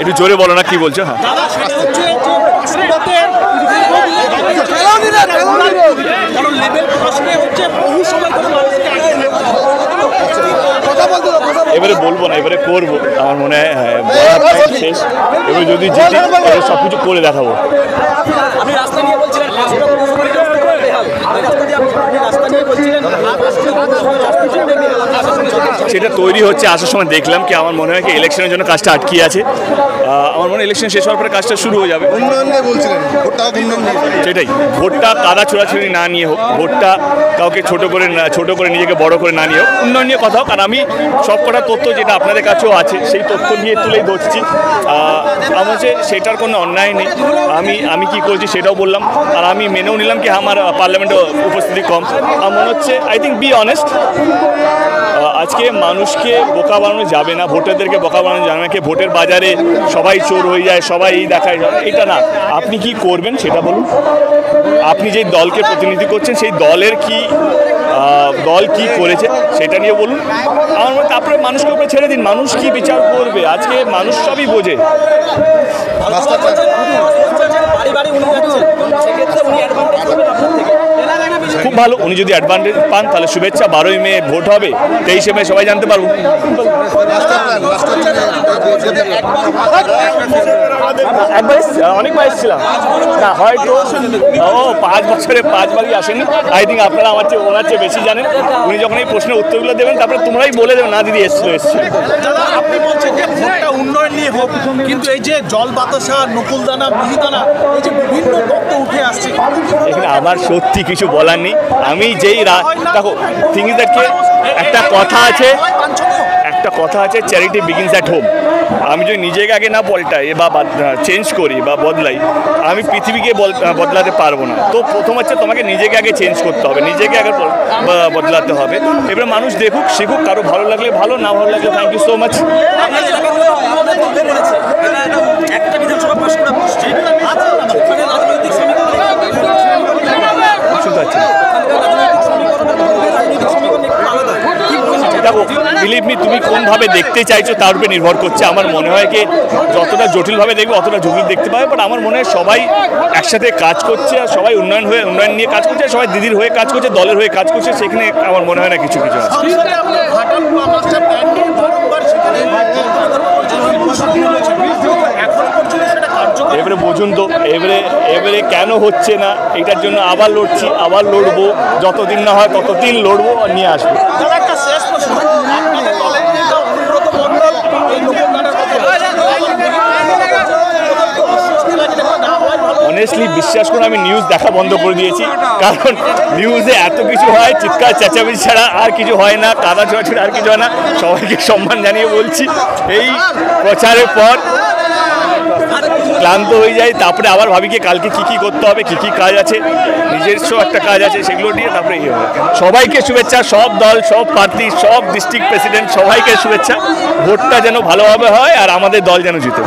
একটু জোরে বলো না কি বলছো? হ্যাঁ। দাদা সেটা হচ্ছে যে বাঁকুড়াতে কারণ লেভেল প্রশ্নে হচ্ছে বহু সময় ধরে মানুষকে আটকে এবারে বলব না এবারে করব। আমার মনে হয় হ্যাঁ, বলার শেষ। এবারে যদি সবকিছু সব কিছু করে দেখাবো। আপনি রাস্তা নিয়ে বলছিলেন পাঁচটা পুরসভার রাস্তা করে বেহাল। ওই রাস্তা দিয়ে আপনি আপনি রাস্তা নিয়ে বলছিলেন হাত আসছে, পুরসভার রাস্তা ছিল বেহাল। আপনি আসার সময় চলছেন। সেটা তৈরি হচ্ছে আসার সময় দেখলাম কি আমার মনে হয় কি ইলেকশনের জন্য কাজটা আটকিয়ে আছে। আমার মনে হয় ইলেকশন শেষ হওয়ার পরে কাজটা শুরু হয়ে যাবে। উন্নয়ন নিয়ে বলছিলেন ভোটটা উন্নয়ন সেটাই ভোটটা কাদা ছোড়াছুড়ি না নিয়ে হোক ভোটটা কাউকে ছোট করে না ছোট করে নিজেকে বড় করে না নিয়ে হোক উন্নয়ন নিয়ে কথা হোক। আর আমি সব কটা তথ্য যেটা আপনাদের কাছেও আছে সেই তথ্য নিয়ে তুলেই ধরছি। আমার হচ্ছে সেটার কোনো অন্যায় নেই। আমি আমি কি করছি সেটাও বললাম। আর আমি মেনেও নিলাম কি আমার পার্লামেন্টে উপস্থিতি কম। আমার মনে হচ্ছে আই থিঙ্ক বি অনেস্ট আজকে মানুষকে বোকা বানানো যাবে না ভোটারদেরকে বোকা বানানো যাবে না কি ভোটের বাজারে সবাই চোর হয়ে যায় সবাই এই দেখায় এটা না। আপনি কি করবেন সেটা বলুন? আপনি যে দলকে প্রতিনিধি করছেন সেই দলের কি দল কি করেছে সেটা নিয়ে বলুন। আমার মতে তারপরে মানুষকে উপরে ছেড়ে দিন মানুষ কি বিচার করবে? আজকে মানুষ সবই বোঝে রাস্তা বলছেন, বলছেন যে বাড়ি বাড়ি উনি যাচ্ছেন। সেক্ষেত্রে উনি অ্যাডভান্টেজ পাবেন আপনার থেকে। খুব ভালো উনি যদি অ্যাডভান্টেজ পান তাহলে শুভেচ্ছা বারোই মে ভোট হবে তেইশে মে সবাই জানতে পারব একবার অনেকবার এসেছিলাম। না হয়তো ও পাঁচ বছরে পাঁচবারই আসেনি। আই থিঙ্ক আপনারা আমার চেয়ে ওনার চেয়ে বেশি জানেন। উনি যখন এই প্রশ্নের উত্তরগুলো দেবেন তারপরে তোমরাই বলে দেবেন না দিদি এসছিল এসছিল। আপনি বলছেন যে ভোটটা উন্নয়ন নিয়ে হোক কিন্তু এই যে জল বাতাসা নকুলদানা মিহিদানা এই যে বিভিন্ন উঠে আসছে। এখানে আমার সত্যি কিছু বলার নেই। আমি যেই দেখো থিং দ্যাটকে একটা কথা আছে, একটা কথা আছে চ্যারিটি বিগিনস অ্যাট হোম আমি যদি নিজেকে আগে না বলটাই, বা চেঞ্জ করি, বা বদলাই, আমি পৃথিবীকে বদলাতে পারব না। তো প্রথম হচ্ছে তোমাকে নিজেকে আগে চেঞ্জ করতে হবে, নিজেকে আগে বদলাতে হবে। এবারে মানুষ দেখুক, শিখুক, কারও ভালো লাগলে ভালো, না ভালো লাগলে থ্যাংক ইউ সো মাচ বসছে আছে না, ওখানে রাজনৈতিক সমীকরণ শুনতে পাচ্ছি না। রাজনৈতিক সমীকরণ একটু আলাদা কি বলছেন দেখো বিলিভ মি তুমি কোনভাবে দেখতে চাইছো তার উপরে নির্ভর করছে। আমার মনে হয় কি যতটা জটিলভাবে দেখবে অতটা জটিল দেখতে পাবে বাট আমার মনে হয় সবাই একসাথে কাজ করছে আর সবাই উন্নয়ন হয়ে উন্নয়ন নিয়ে কাজ করছে সবাই দিদির হয়ে কাজ করছে দলের হয়ে কাজ করছে সেখানে আমার মনে হয় না কিছু কিছু আছে। এবারে বুঝুন তো এবারে এবারে কেন হচ্ছে না? এটার জন্য আবার লড়ছি আবার লড়বো যতদিন না হয় ততদিন লড়বো আর নিয়ে আসব। অনেস্টলি বিশ্বাস করে আমি নিউজ দেখা বন্ধ করে দিয়েছি। কারণ নিউজে এত কিছু হয়, চিৎকার, চেঁচামেচি ছাড়া আর কিছু হয় না, কাদা ছোড়াছুড়ি আর কিছু হয় না। সবাইকে সম্মান জানিয়ে বলছি, এই প্রচারের পর ক্লান্ত হয়ে যাই তারপরে আবার ভাবি কি কালকে কী কী করতে হবে, কী কী কাজ আছে, নিজস্ব একটা কাজ আছে, সেগুলো নিয়ে তারপরে ইয়ে হবে। সবাইকে শুভেচ্ছা, সব দল, সব প্রার্থী, সব ডিস্ট্রিক্ট প্রেসিডেন্ট সবাইকে শুভেচ্ছা। ভোটটা যেন ভালোভাবে হয় আর আমাদের দল যেন জিতে